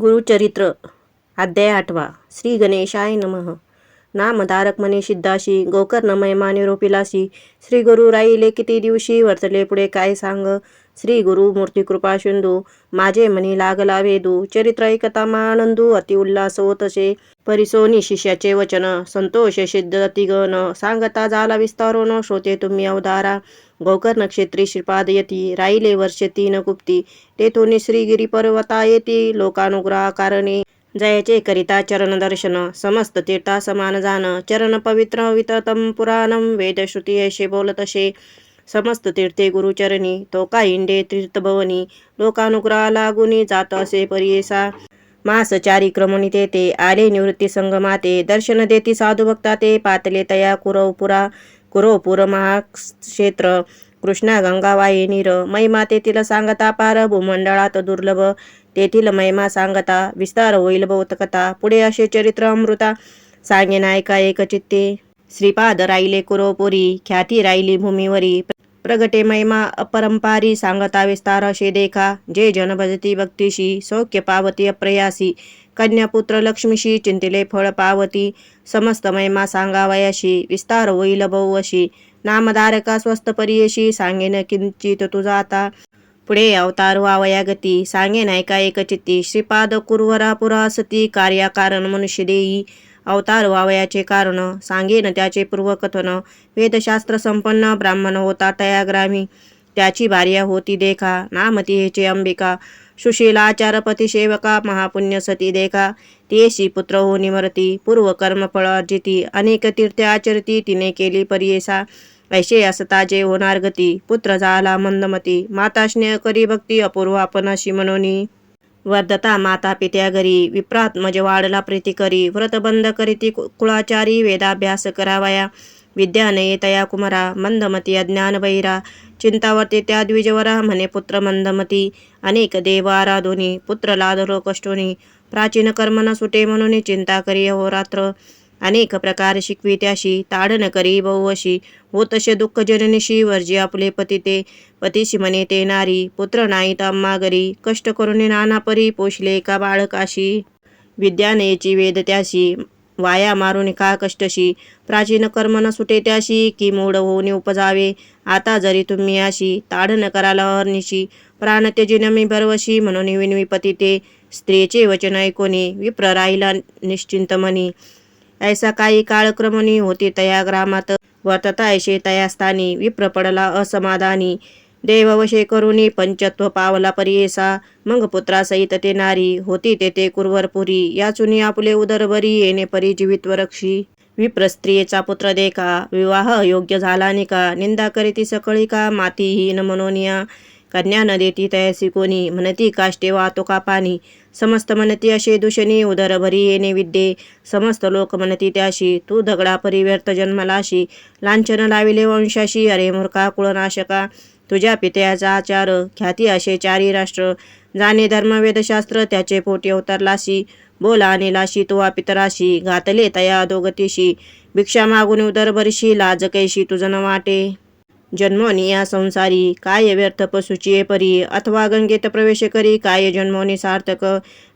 गुरुचरित्र अध्याय आठवा. श्री गणेशाय नमः. नामधारक म्हणे सिद्धाशी गोकर्ण महिमा निरोपिलासी श्री गुरु राहिले किती दिवशी? वर्तले पुढे काय सांग? श्री गुरु मूर्ती कृपा सिंधू माझे मनी लागला वेदू चरित्र ऐकता मानंदू अति उल्हास होतसे. परिसोनी शिष्याचे वचन संतोष सिद्ध तिगन सांगता झाला विस्तारो न श्रोते तुम्ही अवधारा गोकर्ण क्षेत्री श्रीपाद यती राहिले वर्ष तीन गुप्ती. तेथून श्रीगिरी पर्वता येती लोकानुग्रह कारणे जयाचे करिता चरण दर्शन समस्त तीर्था समान जाण चरण पवित्र विततम पुराणम वेदश्रुती ऐशे बोलतसे समस्त तीर्थे गुरुचरणी तो का इंडे तीर्थभवनी लोकानुग्रह लागुनी जात असे परियेसा. मास चारी क्रमणी ते आले निवृत्ती संगमाते दर्शन देती साधू भक्ता ते पातले तया कुरवपुरा कुरवपुर महाक्षेत्र कृष्णा गंगावाई नीर महिमा तेथील सांगता पार भूमंडळात दुर्लभ तेथील महिमा सांगता विस्तार होईल बहुत कथा पुढे असे चरित्र अमृता. सांगे नायका एक चित्ते श्रीपाद राहिले कुरोपुरी ख्याती राहिली भूमीवरी. प्रगटे महिमा अपरंपारी सांगता विस्तार असे देखा. जे जन भजती भक्तीशी सौख्य पावती अप्रयासी. कन्यापुत्र लक्ष्मीशी चिंतिले फळ पावती. समस्त महिमा सांगावयाशी विस्तार होईल बहु अशी. नामधारका स्वस्त परियशी सांगेन किंचित तुझा आता. पुढे अवतार वावया गती. नायका एक चित्ती? श्रीपाद कुरवरा सती कार्याकारण मनुष्य देई. अवतार वावयाचे कारण. सांगेन त्याचे पूर्वकथन. वेदशास्त्र संपन्न ब्राह्मण होता तयाग्रामी. त्याची भार्या होती देखा. नामती हेचे अंबिका. सुशीलाचारपती सेवका महापुण्य सती देखा. तेशी पुत्र हो निमरती. पूर्व कर्मफळ अर्जिती. अनेक तीर्थ आचरती तिने केली परियेसा. ऐशे असता जे होणार गती पुत्र झाला मंदमती माता स्नेह करी भक्ती अपूर्व आपणाशी मनोनी. वर्धता माता पित्या घरी विप्रात म्हणजे वाढला प्रीती करी व्रतबंध करीती कु- कुळाचारी वेदाभ्यास करावया. विद्या नये तया कुमरा मंदमती अज्ञान बहिरा चिंतावर्ते त्या द्विजवरा म्हणे पुत्र मंदमती. अनेक देव आराधोनी पुत्र लादरो कष्टोनी. प्राचीन कर्म सुटे म्हणून चिंता करी अहोरात्र अनेक प्रकार शिकवी त्याशी ताडन करी बहुवशी हो तसे दुःख जननिशी वर्जी आपले पती ते पतीशी म्हणे ते नारी पुत्र नाही तम्मा घरी. कष्ट करून नाना परी पोषले का बाळकाशी विद्यानेची वेद त्याशी वाया मारून का कष्टशी. प्राचीन कर्म न सुटे त्याशी की मूढ होऊन उपजावे. आता जरी तुम्ही अशी ताडन कराला हरनिशी प्राण त्यजी नमी भरवशी म्हणून विनवी पती ते. स्त्रीचे वचन ऐकोनी विप्र राहिला निश्चिंत मनी. ऐसा काही काळक्रमणी होती. तया ग्रामात वर्तता ऐशे तया स्थानी विप्र पडला असमाधानी. देववशे करुणी पंचत्व पावला परियेसा मग पुत्रासहित ते नारी. होती तेथे कुरवरपुरी. याचुनी आपले उदरभरी येणे परिजीवित रक्षी विप्र स्त्रियेचा पुत्र देखा. विवाह योग्य झाला निका. निंदा करीती सकळी का? मातीहीन मनोनिया. कन्या न देती तयासी कोणी म्हणती काष्टे वाहतो का पाणी? समस्त म्हणती असे दूषणी उदर भरी येणे विद्ये. समस्त लोक म्हणती त्याशी तू दगडा परिव्यर्थ जन्मलाशी. लांछन लाविले वंशाशी. अरे मूर्खा कुळनाशका. तुझ्या पित्याचा आचार. ख्याती असे चारी राष्ट्र. जाणे धर्म वेदशास्त्र. त्याचे पोटी अवतरलाशी बोला आणि लाशी तुवा पितराशी घातले तया दोगतीशी भिक्षा मागून उदर भरशी लाज कैशी तुझं न वाटे. जन्मोनी या संसारी काय व्यर्थ पशुची परी अथवा गंगेत प्रवेश करी काय जन्मोनी सार्थक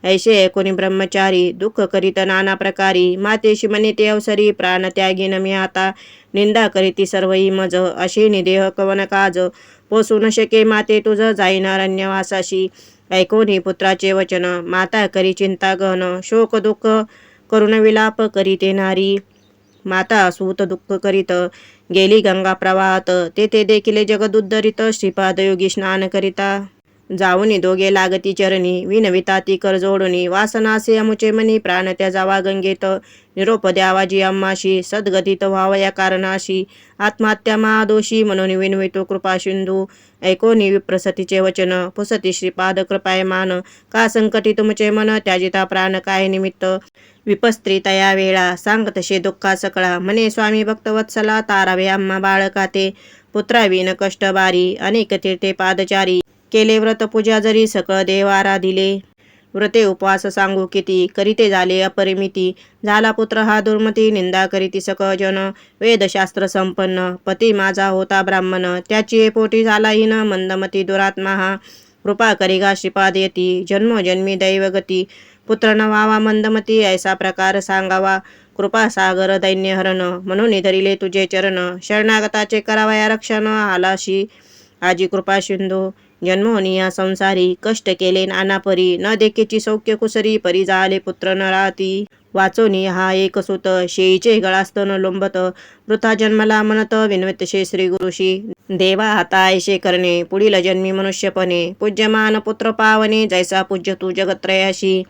ऐशे कोणी ब्रह्मचारी दुःख करीत नाना प्रकारी. मातेशी म्हणे ते अवसरी प्राण त्यागी नमी आता. निंदा करीती सर्वही मज अशी निदेह कवन काज. पोसू न शके माते तुझ जाईना अरण्यवासाशी ऐकोनी पुत्राचे वचन माता करी चिंता गहन. शोक दुःख करुण विलाप करीते नारी. माता सूत दुःख करीत गेली गंगा प्रवाहात. तेथे देखील जगदुद्धरित श्रीपाद योगी स्नान करिता. जाऊनी दोघे लागती चरणी विनविता ती कर जोडणी. वासनासे अमुचे मनी प्राण त्या जावा गंगेत निरोप द्यावा अम्माशी सद्गतीत व्हावया कारणाशी. आत्महत्या महादोषी म्हणून विनवितो कृपा सिंधू. ऐकोनी विप्रसतीचे वचन. पुसती श्रीपाद कृपायमान का संकटी तुमचे मन? त्याजिता प्राण काय निमित्त? विपस्त्री तया वेळा. सांग तसे दुःखा सकळा. म्हणे स्वामी भक्तवत्सला तारावे आम्हा बाळका ते. पुत्राविन कष्टबारी अनेक तीर्थे पादचारी. केले व्रत पूजा जरी सकळ देवारा दिले. व्रते उपवास सांगू किती करीते झाले अपरिमिती. झाला पुत्र हा दुर्मती निंदा करीती सकजन. वेदशास्त्र संपन्न. पती माझा होता ब्राह्मण. त्याची पोटी झाला हिन मंदमती दुरात्मा हा कृपा करिगा श्रीपाद येती. जन्मोजन्मी दैवगती पुत्र न व्हावा मंदमती ऐसा प्रकार सांगावा. कृपा सागर दैन्य हरण. म्हणून धरिले तुझे चरण. शरणागताचे करावया रक्षण. आलाशी आजी कृपा सिंधू जन्मोनिया संसारी कष्ट केले नाना परी न देखेची सौख्य कुसरी परी झाले पुत्र न राहती. वाचोनी हा एक सुत शेईचे गळास्तन लोंबत वृथा जन्मला म्हणत विनवतशे श्री गुरुशी. देवा हाता ऐशे करणे पुढील जन्मी मनुष्यपणे. पूज्यमान पुत्र पावने जैसा पूज्य तू जगत्रयाशी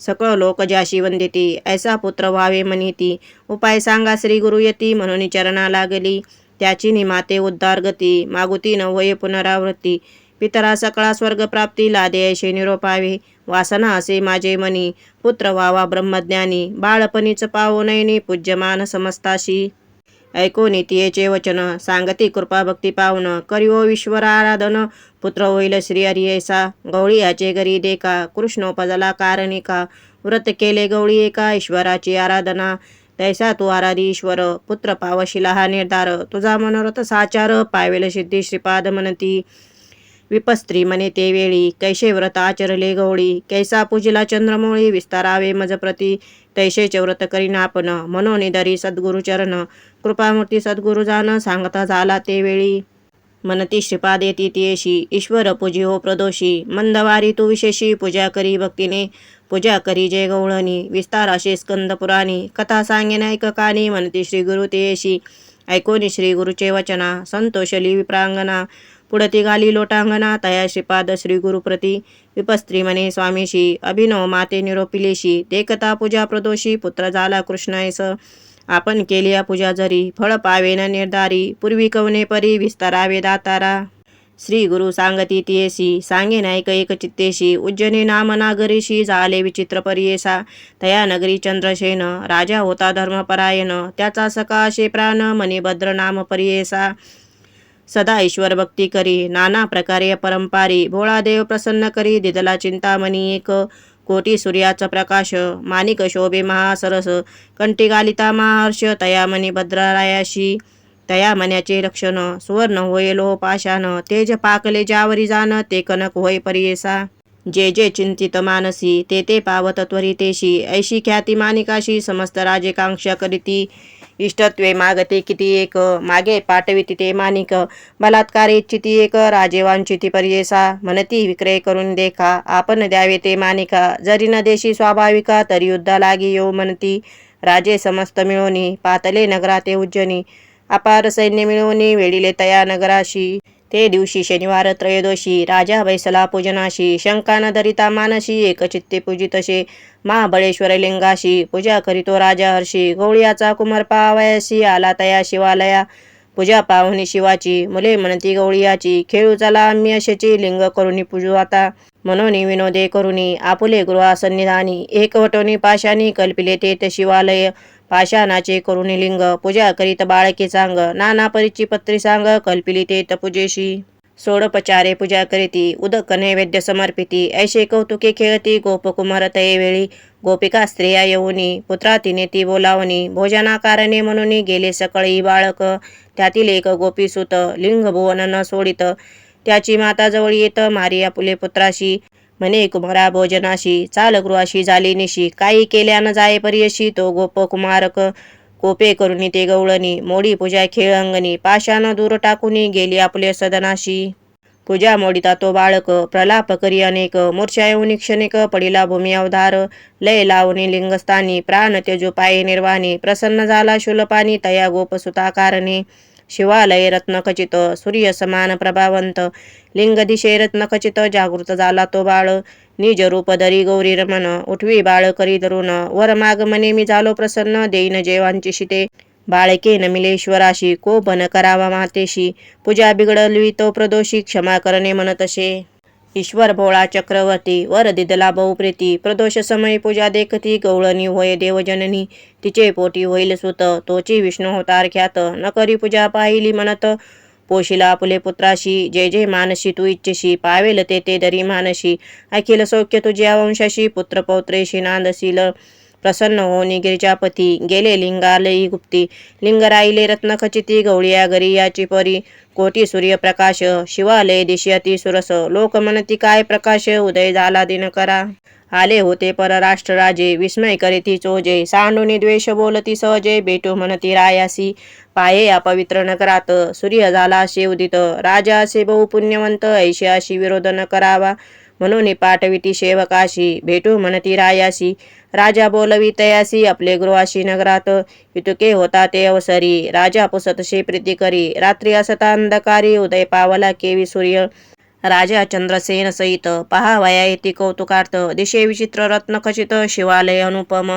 सकळ लोक ज्याशी वंदिती ऐसा पुत्र व्हावे म्हणिती. उपाय सांगा श्री गुरु यती म्हणून चरणा लागली त्याची निमाते उद्धार गती मागुती नवये पुनरावृत्ती. पितरा सकळा स्वर्ग प्राप्ती लादे निरोपावे. वासना असे माझे मनी. पुत्र व्हावा ब्रह्मज्ञानी. बाळपणीच पावो नयनी पूज्यमान समस्ताशी. ऐकून नीतियेचे वचन. सांगती कृपा भक्ती पावन. करिओ विश्वर आराधन पुत्र होईल श्री हरी ऐसा गवळी याचे घरी देका कृष्णोपजला कारणिका. व्रत केले गवळी एका ईश्वराची आराधना. तैसा तू आराधी ईश्वर. पुत्र पावशिला हा निर्धार. तुझा मनोरथ साचार. पावेल सिद्धी श्रीपाद म्हणती विपस्त्री म्हणे ते वेळी कैसे व्रत आचरले गवळी कैसा पूजिला चंद्रमोळी विस्तारावे मज प्रती तैसेचे व्रत करीन आपण म्हणून दरी सद्गुरुचरण कृपामूर्ती सद्गुरु जाण सांगता झाला ते वेळी. मनती श्रीपाद येती तियेशी ईश्वर पूजी हो प्रदोषी मंदवारी तू विशेषी पूजा करी भक्तीने पूजा करी जय गवळणी विस्ताराशी स्कंद पुराणी कथा सांगेन ऐककानी मनती श्री गुरु तेयशी ऐकोनी श्री गुरुचे वचना संतोषली विप्रांगणा पुढती गाली लोटांगना तया श्रीपाद श्री गुरुप्रती विपस्त्री स्वामीशी अभिनव माते निरोपिलेशी देखता पूजा प्रदोषी पुत्र झाला कृष्णायस आपण केली या पूजा जरी फळ पावेन निर्धारी पूर्वी कवने परी विस्तारावे दातारा। श्री गुरु सांगती तियेसी सांगे नायक एक चित्तेशी उज्जने नाम नागरीशी झाले विचित्र परियेसा तया नगरी चंद्रसेन राजा होता धर्मपरायण त्याचा सकाशे प्राण मणिभद्र नाम परियेसा। सदा ईश्वर भक्ती करी नाना प्रकारे परंपारी भोळा देव प्रसन्न करी दिदला चिंतामणी एक कोटी सूर्याचा प्रकाश माणिक शोभे महासरस कंठी गालिता महार्ष तया मणी भद्रारायाशी तया मन्याचे रक्षण सुवर्ण होय लो पाशान तेज पाकले ज्यावरी जाण ते कनक होय परियेसा. जे जे चिंतित मानसी ते ते पावत त्वरितेशी ऐशी ख्याती मानिकाशी समस्त राजे कांक्षा करीती इष्टत्वे मागते किती एक मागे पाठविती ते मानिक बलात्कार इच्छिती एक राजे वांछिती पर्येसा म्हणती विक्रय करून देखा आपण द्यावे ते मानिका जरी न देशी स्वाभाविका तरी युद्धा लागी येऊ म्हणती राजे समस्त मिळवणी पातले नगरा ते उज्जनी. अपार सैन्य मिळवणी वेडिले तया नगराशी. ते दिवशी शनिवार त्रयोदशी राजा बैसला पूजनाशी शंका न धरिता मानशी एकचित्ते पूजितसे महाबळेश्वर लिंगाशी पूजा करीतो राजा हर्षी गवळीयाचा कुमार पावयाशी आला तया शिवालया पूजा पाहुणी शिवाची मुले म्हणती गवळियाची खेळू चला आम्ही अशाची लिंग करुणी पूजू आता म्हणून विनोदे करुणी आपुले गृहा सन्निधानी एकवटोनी पाशानी कल्पिले ते शिवालय पाषाणाचे करुणी लिंग पूजा करीत बाळके सांग नाना परीची पत्री सांग कल्पिली ते पूजेशी. सोडपचारे पूजा करीती उदक नैवेद्य समर्पिती ऐशे कौतुके खेळती गोपकुमार तये वेळी. गोपिका स्त्रिया येऊनी पुत्रा तिने ती बोलावणी भोजनाकारणे म्हणून गेले सकाळी बाळक. त्यातील एक गोपीसुत लिंग भुवन न सोडित. त्याची माता जवळ येत मारिया पुले पुत्राशी. म्हणे कुमारा भोजनाशी चालगृहाशी झाली निशी. काही केल्यानं जाय पर्यशी तो गोप कुमारक कोपे करून ते गवळणी मोडी पूजा खेळ अंगणी पाशानं दूर टाकूनी गेली आपले सदनाशी. पूजा मोडिता तो बाळक प्रलाप करी अनेक मूर्छा येऊन क्षणिक पडिला भूमी अवधार. लय लावणी लिंगस्थानी प्राण तेजो पाये निर्वाणी प्रसन्न झाला शुलपानी तया गोपसुता कारणे शिवालय रत्नखचित सूर्य समान प्रभावंत लिंगदिशे रत्नखचित जागृत झाला तो बाळ. निज रूप दरी गौरी रमण उठवी बाळ करी धरून वर माग मने मी झालो प्रसन्न देईन जेवांची शिते. बाळके नमिलेश्वराशी कोपन करावा मातेशी. पूजा बिघडली तो प्रदोषी क्षमा करणे म्हणतशे ईश्वर भोळा चक्रवर्ती वर दिदला बहुप्रीती प्रदोष समय पूजा देखती गवळणी होय देवजननी तिचे पोटी होईल सुत तोची विष्णू होतार ख्यात न करी पूजा पाहिली म्हणत पोशिला आपले पुत्राशी जे जे मानशी तू इच्छेशी पावेल ते ते दरी मानशी अखिल सौख्य तुझ्या वंशाशी पुत्र पौत्रेशी नांदशील प्रसन्न होनी गिरिजापती गेले. लिंगालयी गुप्ती. लिंगराईले रत्नखचिती गवळिया गरी याची परी. कोटी सूर्यप्रकाश शिवालय दिशयती सुरस. लोक म्हणती काय प्रकाश उदय झाला दिनकरा. आले होते परराष्ट्र राजे विस्मय करीती चोजे. सांडुनी द्वेष बोलती सहजे. बेटू म्हणती रायासी. पाये या पवित्र नगरात. सूर्य झाला असे उदित. राजा असे बहु पुण्यवंत ऐशी अशी विरोध न करावा. म्हणून पाठविती सेवकाशी भेटू म्हणती रायासी राजा बोलवी तयासी आपले गृहाशी नगरात. इतुके होता ते अवसरी. राजा पुसतशी प्रीती करी. रात्री असता अंधकारी. उदय पावला केवी सूर्य. राजा चंद्रसेन सहित. पहावया येती कौतुकार्थ. दिशे विचित्र रत्नखचित शिवालय अनुपम.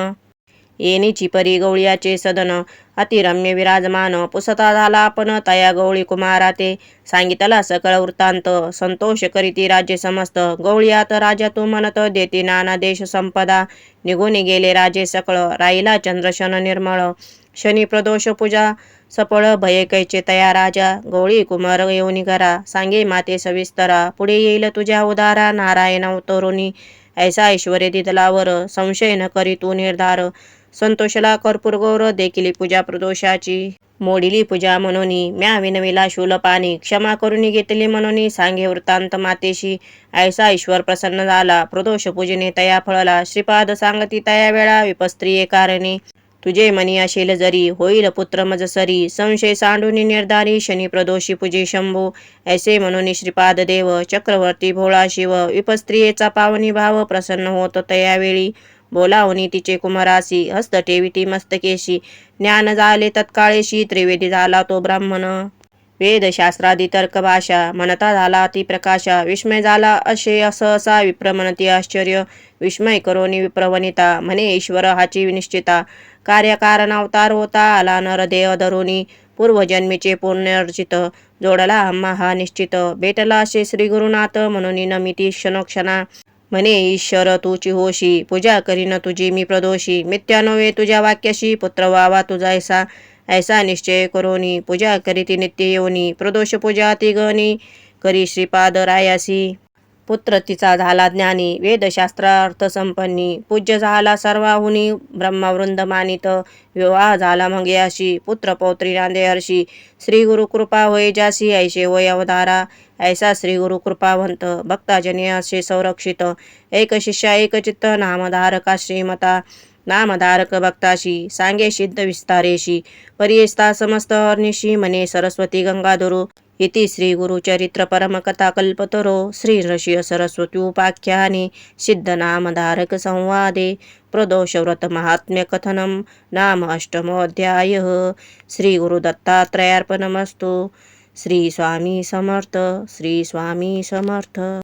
येणीची परी गवळीयाचे सदन. अतिरम्य विराजमान. पुसता झाला आपण तया गवळी कुमारा ते सांगितला सकळ वृत्तांत. संतोष करीती राज्य समस्त. गवळीयात राजा तू म्हणत देती नाना देश संपदा. निघून गेले राजे सकळ. राहिला चंद्रशन निर्मळ. शनी प्रदोष पूजा. सपळ भय कैचे तया राजा. गवळी कुमार येऊन करा सांगे माते सविस्तरा. पुढे येईल तुझ्या उदारा. नारायण अवतरुणी. ऐसा ऐश्वर्य दिदलावर संशय न करी तू निर्धार. संतोषला कर्पूर गौर देखिली पूजा प्रदोषाची. मोडिली पूजा म्हणून म्या विनविला शूल पाणी क्षमा करून घेतली म्हणून सांगे वृत्तांत मातेशी ऐसा ईश्वर प्रसन्न झाला. प्रदोष पूजेने तया फळला श्रीपाद सांगती तया वेळा विपस्त्रिये कारणे. तुझे मनी असेल जरी होईल पुत्र मज सरी. संशय सांडून निर्धारी शनी प्रदोषी पूजे शंभू. ऐसे म्हणून श्रीपाद देव चक्रवर्ती भोळा शिव. विपस्त्रियेचा पावनी भाव प्रसन्न होत तयावेळी बोलावनी तिचे कुमरासी हस्त ठेविती मस्तकेशी ज्ञान झाले तत्काळेशी त्रिवेदी झाला तो ब्राह्मण. वेदशास्त्रादी तर्कभाषा म्हणता झाला ती प्रकाशा विस्मय झाला असे असहसा विप्रमनती आश्चर्य. विस्मय करोनी विप्रवनिता म्हणे ईश्वर हाची निश्चिता. कार्यकारण अवतार होता आला नर देह धरुनी. पूर्वजन्मीचे पुण्यर्जित जोडला हम्मा हा निश्चित. भेटला असे श्री गुरुनाथ म्हणून नमिती क्षणोक्षणा. म्हणे ईश्वर तुची होशी पूजा करीन तुझी मी प्रदोषी. मिथ्या तुझ्या वाक्याशी पुत्र व्हावा तुझा ऐसा. ऐसा निश्चय करोनी पूजा करीती नित्य येऊनी. प्रदोष पूजा ती गणी करी श्रीपाद रायासी. पुत्र तिचा झाला ज्ञानी वेदशास्त्रार्थ संपन्नी. पूज्य झाला सर्वाहुनी ब्रह्मवृंद मानित. विवाह झाला मग याशी पुत्र पौत्री नांदे हर्षी. श्री गुरु कृपा होय जासी ऐशे होय अवधारा ऐसा श्री गुरु कृपावंत भक्ताजने असे संरक्षित. एक शिष्या एक चित्त नामधारका श्रीमता. नामधारक भक्ताशी सांगे सिद्ध विस्तारेशी. परियस्ता समस्त हर्निशी मने सरस्वती गंगाधरू. इति श्री गुरुचरित्र परमकथा कल्पतरो श्री सरस्वती उपाख्याने सिद्धनामधारक संवादे प्रदोषव्रतमहात्म्यकथनं नाम अष्टमोऽध्यायः। श्रीगुरुदत्तात्रयार्पणमस्तु। श्रीस्वामी समर्थ। श्रीस्वामी समर्थ।